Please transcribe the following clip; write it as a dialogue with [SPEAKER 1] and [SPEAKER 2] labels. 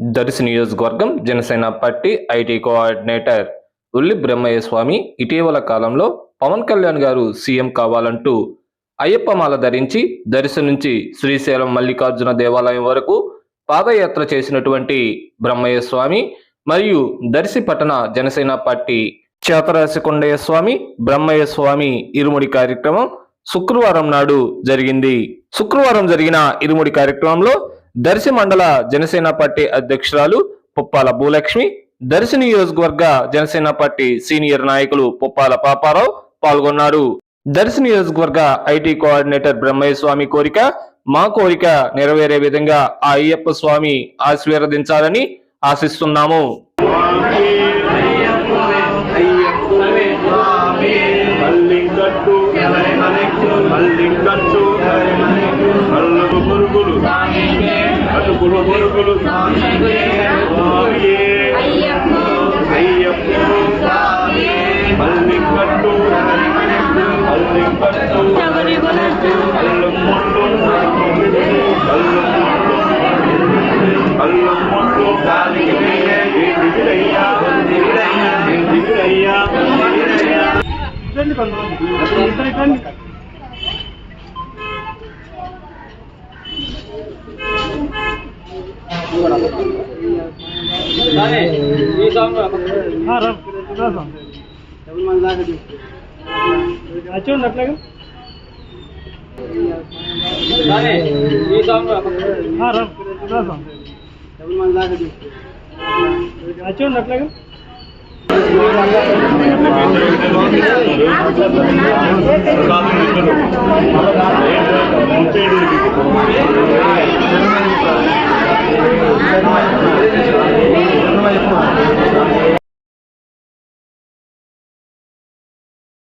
[SPEAKER 1] దర్శి నియోజకవర్గం Janasena party IT coordinator ఉల్లి బ్రహ్మయ్య స్వామి ఇటీవల కాలంలో పవన్ కళ్యాణ్ గారు సీఎం కావాలంటూ అయ్యప్ప మాల ధరించి దర్శి నుంచి శ్రీశైలం మల్లికార్జున దేవాలయం వరకు పాదయాత్ర చేసినటువంటి బ్రహ్మయ్య స్వామి మరియు దర్శి పట్టణ జనసేన పార్టీ చేతరాశి కొండయ్య స్వామి బ్రహ్మయ్య స్వామి ఇరుముడి కార్యక్రమం శుక్రవారం నాడు జరిగింది. శుక్రవారం జరిగిన ఇరుముడి కార్యక్రమంలో దర్శి మండల జనసేన పార్టీ అధ్యక్షురాలు పుప్పాల భూలక్ష్మి దర్శి నియోజకవర్గ జనసేన పార్టీ సీనియర్ నాయకులు పుప్పాల పాపారావు పాల్గొన్నారు. దర్శి నియోజకవర్గ ఐటీ కోఆర్డినేటర్ బ్రహ్మయ్య స్వామి కోరిక మా కోరిక నెరవేరే విధంగా ఆ అయ్యప్ప స్వామి ఆశీర్వదించాలని ఆశిస్తున్నాము.
[SPEAKER 2] మల్లింగట్టు முருகரும் பள்ளிப்பட்டும் பள்ளிப்பட்டும் கல்லும் மட்டும் கல்லும் மட்டும் கல்லும் மட்டும் ஐயா ஐயா
[SPEAKER 3] చూడండి అట్లాగా చూడండి అట్లాగా
[SPEAKER 2] ఒక